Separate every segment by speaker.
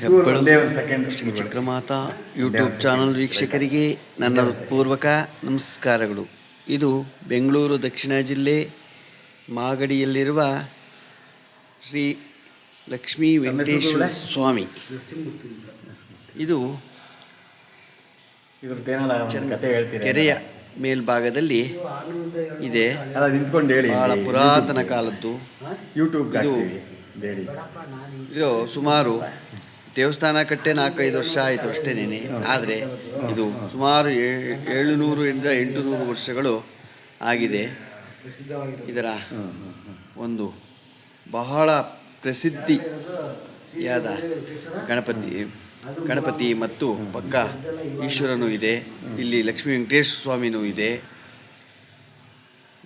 Speaker 1: ಹೆಬ್ಬಳು Shri Chakramata YouTube channel ವೀಕ್ಷಕರಿಗೆ ನನ್ನ ಹೃತ್ಪೂರ್ವಕ ನಮಸ್ಕಾರಗಳು. ಇದು ಬೆಂಗಳೂರು ದಕ್ಷಿಣ ಜಿಲ್ಲೆ ಮಾಗಡಿಯಲ್ಲಿರುವ ಶ್ರೀ ಲಕ್ಷ್ಮೀ ವೆಂಕಟೇಶ್ವರ ಸ್ವಾಮಿ. ಇದು ಕೆರೆಯ ಮೇಲ್ಭಾಗದಲ್ಲಿ ಇದೆ. ಬಹಳ ಪುರಾತನ ಕಾಲದ್ದು.
Speaker 2: ಯೂಟ್ಯೂಬ್
Speaker 1: ಇದು ಸುಮಾರು ದೇವಸ್ಥಾನ ಕಟ್ಟೆ ನಾಲ್ಕೈದು ವರ್ಷ ಆಯಿತು ಅಷ್ಟೇನೇನೆ ಆದರೆ ಇದು ಸುಮಾರು ಏ- ಎಂಟು ನೂರು ವರ್ಷಗಳು ಆಗಿದೆ. ಇದರ ಒಂದು ಬಹಳ ಪ್ರಸಿದ್ಧಿಯಾದ ಗಣಪತಿ ಗಣಪತಿ ಮತ್ತು ಪಕ್ಕ ಈಶ್ವರನೂ ಇದೆ. ಇಲ್ಲಿ ಲಕ್ಷ್ಮೀ ವೆಂಕಟೇಶ್ವರ ಸ್ವಾಮಿನೂ ಇದೆ.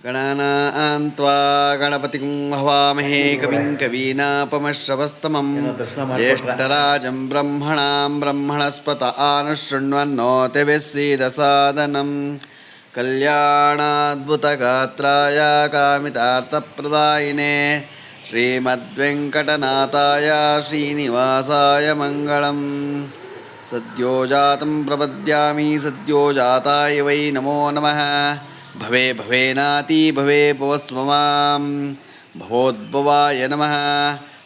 Speaker 1: गणानान् त्वा गणपतिं
Speaker 2: हवामहे कविं कवीनापमश्रवस्तमं
Speaker 1: ज्येष्ठराजं ब्रह्मणां ब्रह्मणस्पत आनुशृण्वन्नो तिभिः कल्याणाद्भुतगात्राय कामितार्थप्रदायिने श्रीमद्वेङ्कटनाथाय श्रीनिवासाय मङ्गलम् सद्योजातं प्रपद्यामि सद्योजाताय वै नमो नमः భవే భవేనాతి భవే భవస్వ మాం. భవోద్భవాయ నమ.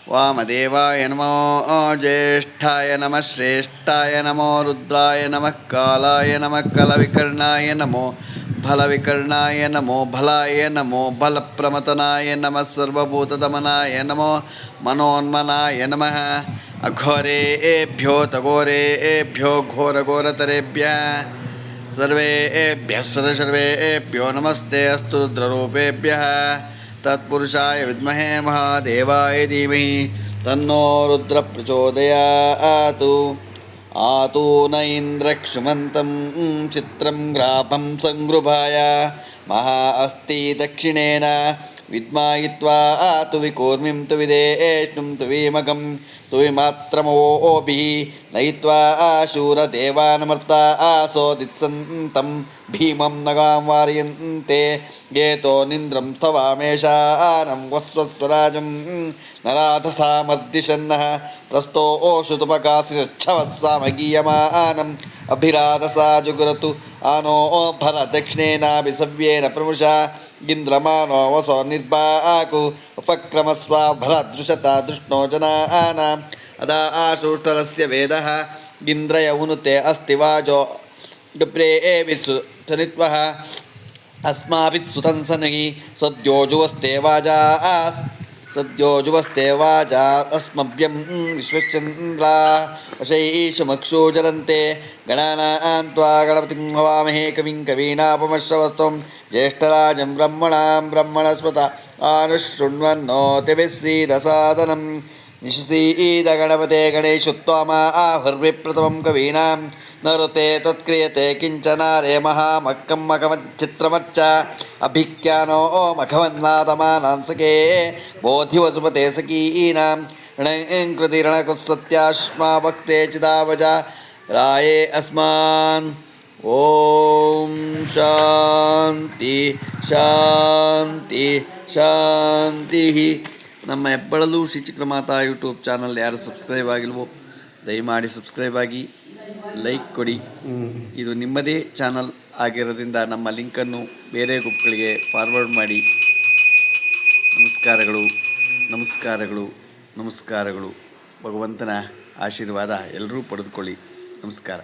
Speaker 1: వామదేవాయ నమో జ్యేష్ఠాయ నమ. శ్రేష్టాయ నమో రుద్రాయ నమ. కాలాయ నమ. కలవికర్ణాయ నమో ఫలవికర్ణాయ నమో ఫలాయ నమో ఫలప్రమతనాయ నమ. సర్వభూతదమనాయ నమో మనోన్మనాయ నమ. అఘోరే ఏభ్యో తఘోరే ఏభ్యో ఘోరఘోరతరేభ్య. सर्वेभ्यः सर्वेभ्यो नमस्ते अस्तु रुद्ररूपेभ्यः तत्पुरुषाय विद्महे महादेवाय धीमहि तन्नो रुद्रप्रचोदयात् आतु न इन्द्रक्षुमन्तं चित्रं ग्रापं सङ्गृभाय महा अस्ति दक्षिणेन విద్మాయిత్వా తు వికూర్మిం తు విదేష్ణుం తు విమకం తు విమాత్రమోపి నయిత్వా శూరదేవానమర్తా ఆసోదిత్సంతం భీమం నగాం వారయంతే గేతో నింద్రం తవామేషానం వస్వస్వరాజం నరాధసామర్దిశన్నः ప్రస్థో ఓషుతుపకాశిరచ్చవస్సామగీయమానం అభిరాధసా జుగురతు आनो भरदक्षिणेनाभिसव्येन प्रमुषा इन्द्रमानो वसो निर्बाकु, उपक्रमस्वा भरदृशता दृष्णो जनानाम्। अदा आशुष्टरस्य वेदः इन्द्रय उनुते अस्ति वाजो डुप्रे विसु सनित्वः अस्माभिः सुतं सनहि सद्योजुवस्ते वाजा सद्योजुवस्ते वाजा अस्मभ्यं विश्वश्चन्द्रा वशैषुमक्षो जलन्ते गणानां त्वा गणपतिं हवामहे कविं कवीनापमश्रवस्त्वं ज्येष्ठराजं ब्रह्मणां ब्रह्मणस्पत आनुशृण्वन्नोतिभिः सीदसादनं निशसीद गणपते गणेषु त्वामा आहुर्विप्रथमं कवीनां न ऋते तत्क्रियते किञ्चनारे महामक्कं मखमच्चित्रमच्च अभिख्यानो मखवन्नादमानांसके बोधिवसुपते सकीनां ऋणकृतिरणकुः सत्याश्मा भक्ते चिदावजा राये अस्मान् ॐ ಶಾಂತಿ ಶಾಂತಿ ಶಾಂತಿ ನಮ್ಮ ಹೆಬ್ಬಳಲು ಶ್ರೀ ಚಿಕ್ಕಮಾತಾ ಯೂಟ್ಯೂಬ್ ಚಾನಲ್ ಯಾರು ಸಬ್ಸ್ಕ್ರೈಬ್ ಆಗಿಲ್ವೋ ದಯಮಾಡಿ ಸಬ್ಸ್ಕ್ರೈಬ್ ಆಗಿ ಲೈಕ್ ಕೊಡಿ. ಇದು ನಿಮ್ಮದೇ ಚಾನಲ್ ಆಗಿರೋದ್ರಿಂದ ನಮ್ಮ ಲಿಂಕನ್ನು ಬೇರೆ ಗ್ರೂಪ್ಗಳಿಗೆ ಫಾರ್ವರ್ಡ್ ಮಾಡಿ. ನಮಸ್ಕಾರಗಳು ನಮಸ್ಕಾರಗಳು ನಮಸ್ಕಾರಗಳು. ಭಗವಂತನ ಆಶೀರ್ವಾದ ಎಲ್ಲರೂ ಪಡೆದುಕೊಳ್ಳಿ. ನಮಸ್ಕಾರ.